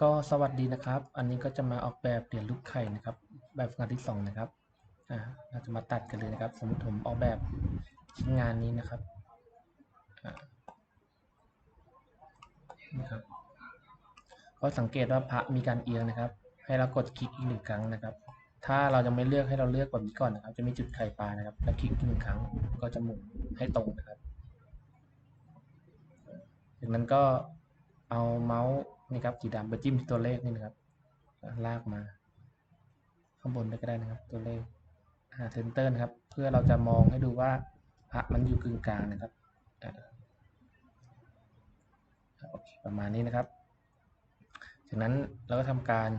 ก็สวัสดีนะครับ อันนี้ก็จะมาออกแบบเหรียญลูกไข่นะครับ แบบฝึกงานที่สองนะครับ อ่า เราจะมาตัดกันเลยนะครับ สมมติผมออกแบบชิ้นงานนี้นะครับอ่านะครับ ก็สังเกตว่าพระมีการเอียงนะครับ ให้เรากดคลิกอีกหนึ่งครั้งนะครับ ถ้าเรายังไม่เลือกให้เราเลือกแบบนี้ก่อนนะครับ จะมีจุดไข่ปลานะครับ แล้วคลิกหนึ่งครั้งก็จะหมุนให้ตรงนะครับ จากนั้นก็เอาเมาส์ นี่ครับสีดำไปจิ้มที่ตัวเลขนี่นะครับ ลากมา ข้างบนได้ก็ได้นะครับ ตัวเลขหาเซนเตอร์นะครับ เพื่อเราจะมองให้ดูว่าพระมันอยู่กึ่งกลางนะครับโอเคประมาณนี้นะครับ จากนั้นเราก็ทำการ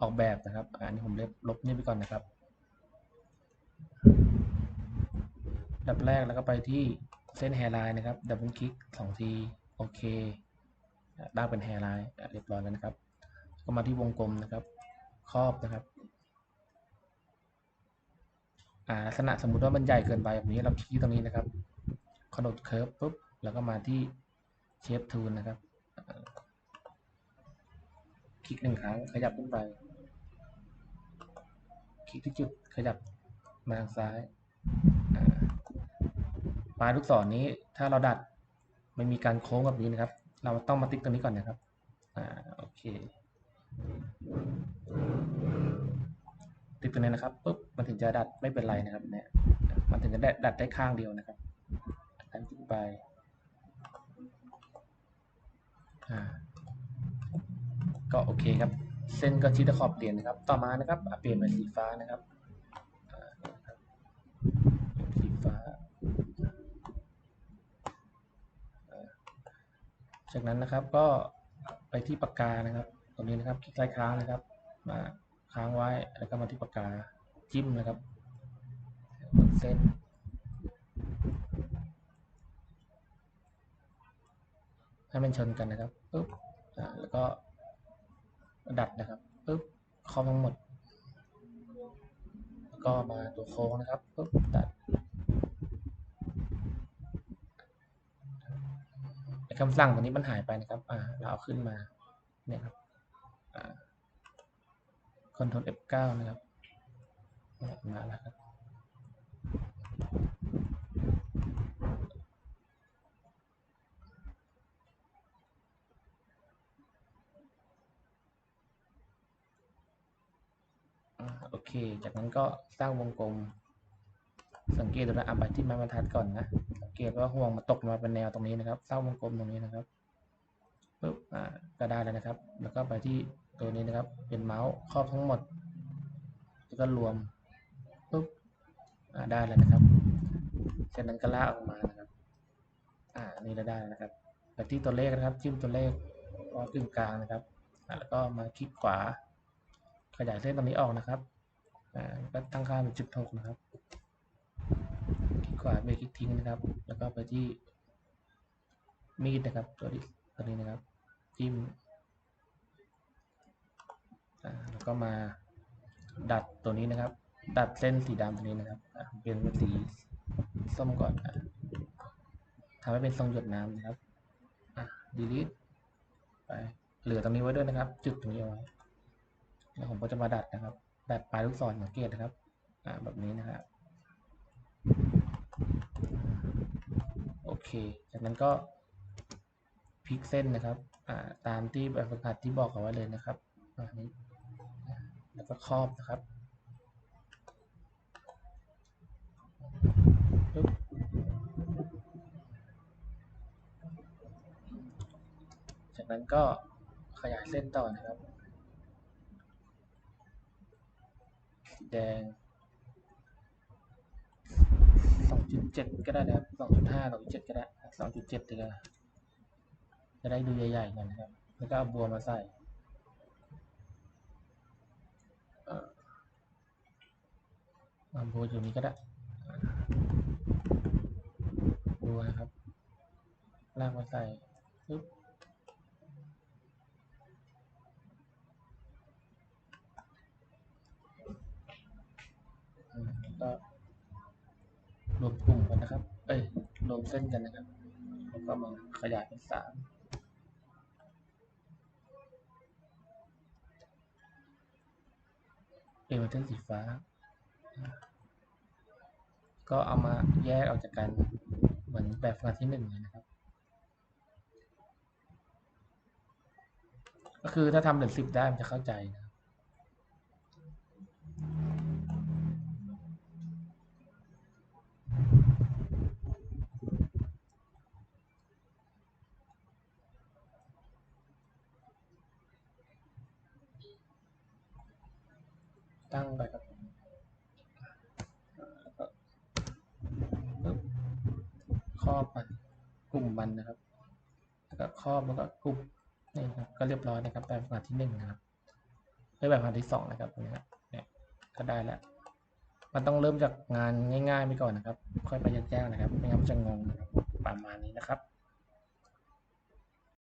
ออกแบบนะครับอันนี้ผมเล็บลบนี่ไปก่อนนะครับดับแรกแล้วก็ไปที่เส้นแฮร์ไลน์นะครับ ดับเบิลคลิกสองที โอเค ตั้เป็นแฮร์ไลน์เรียบร้อยแล้วนะครับ ก็มาที่วงกลมนะครับ ครอบนะครับอาลักษณะสมมุติว่ามันใหญ่เกินไปแบบนี้เราคลิกตรงนี้นะครับขนดเคิร์ฟปุ๊บแล้วก็มาที่เชฟทูลนะครับ คลิกหนึ่งครั้งขยับขึ้นไป คลิกที่จุดขยับมาทางซ้ายปลายลูกศรนี้ถ้าเราดัดไม่มีการโค้งแบบนี้นะครับ เราต้องมาติ๊กตรงนี้ก่อนนะครับ อ่า โอเค ติ๊กตรงนี้นะครับปุ๊บ มันถึงจะดัดไม่เป็นไรนะครับ เนี่ย มันถึงจะดัดได้ข้างเดียวนะครับดันขึ้นไป อ่า ก็โอเคครับ เส้นก็ชิดขอบเปลี่ยนนะครับ ต่อมานะครับอะเปลี่ยนเป็นสีฟ้านะครับอ่านะครับสีฟ้าอ่า จากนั้นนะครับก็ไปที่ปากกานะครับ ตรงนี้นะครับ คลิกซ้ายค้างนะครับ มาค้างไว้แล้วก็มาที่ปากกาจิ้มนะครับบนเส้นให้มันชนกันนะครับปุ๊บแล้วก็ดัดนะครับปุ๊บคอมทั้งหมด แล้วก็มาตัวโค้งนะครับปุ๊บดัดไอ้ คำสั่งตัวนี้มันหายไปนะครับ อ่า เราเอาขึ้นมา เนี่ยครับ อ่าคอนโทรล F9 นะครับ มาแล้วครับ โอเค จากนั้นก็สร้างวงกลม สังเกตดูนะอะไปที่ไม้บรรทัดก่อนนะสังเกตว่าห่วงมันตกมาเป็นแนวตรงนี้นะครับเสร้าวงกลมตรงนี้นะครับปุ๊บอ่าก็ได้แล้วนะครับ แล้วก็ไปที่ตัวนี้นะครับ เป็นเมาส์ครอบทั้งหมด แล้วก็รวมปุ๊บอ่าได้แล้วนะครับจากนั้นก็ลากออกมานะครับ อ่านี่เราได้แล้วนะครับไปที่ตัวเลขนะครับจิ้มตัวเลขวางกึ่งกลางนะครับแล้วก็มาคลิกขวา ขยายเส้นตรงนี้ออกนะครับอ่าก็ตั้งค่าเป็นจุดหกนะครับ กขวาเบรกคลิกทิ้งนะครับ แล้วก็ไปที่มีดนะครับตัวนี้ตัวนี้นะครับจิ้มแล้วก็มาดัดตัวนี้นะครับ ดัดเส้นสีดำตัวนี้นะครับเปลี่ยนเป็นสีส้มก่อนอะทำให้เป็นทรงหยดน้ำนะครับอะ delete ไปเหลือตรงนี้ไว้ด้วยนะครับ จุดตรงนี้ไว้แล้วผมก็จะมาดัดนะครับ ดัดปลายลูกศรสังเกตนะครับแบบนี้นะครับ โอ เค จากนั้นก็พลิกเส้นนะครับตามที่แบบฝึกหัดที่บอกเอาไว้เลยนะครับนี้แล้วก็ครอบนะครับจากนั้นก็ขยายเส้นต่อนะครับ แดง สองจุดเจ็ดก็ได้นะครับสองจุดห้าสองจุดเจ็ดก็ได้สองจุดเจ็ดดีกว่าจะได้ดูใหญ่ๆหน่อยนะครับ แล้วก็เอาบัวมาใส่บัวอยู่นี้ก็ได้ บัวนะครับ ลากมาใส่ปึ๊บอืมแล้วก็ รวมกลุ่มกันนะครับ เอ้ย รวมเส้นกันนะครับแล้วก็มาขยายเป็นสามเป็นเส้นสีฟ้า ก็เอามาแยกออกจากกัน เหมือนแบบงาที่หนึ่งนะครับ ก็คือถ้าทำถึงสิบได้มันจะเข้าใจนะ ตั้งไปครับแล้วก็ปึ๊บครอบมันกลุ่มมันนะครับแล้วก็ครอบแล้วก็กลุ่มนี่ครับก็เรียบร้อยนะครับแบบฝึกหัดที่หนึ่งนะครับไปแบบฝึกหัดที่สองนะครับตรงนี้ครับเนี่ยก็ได้แล้วมันต้องเริ่มจากงานง่ายๆไปก่อนนะครับ ค่อยไปยากๆนะครับไม่งั้นมันจะงงนะครับประมาณนี้นะครับ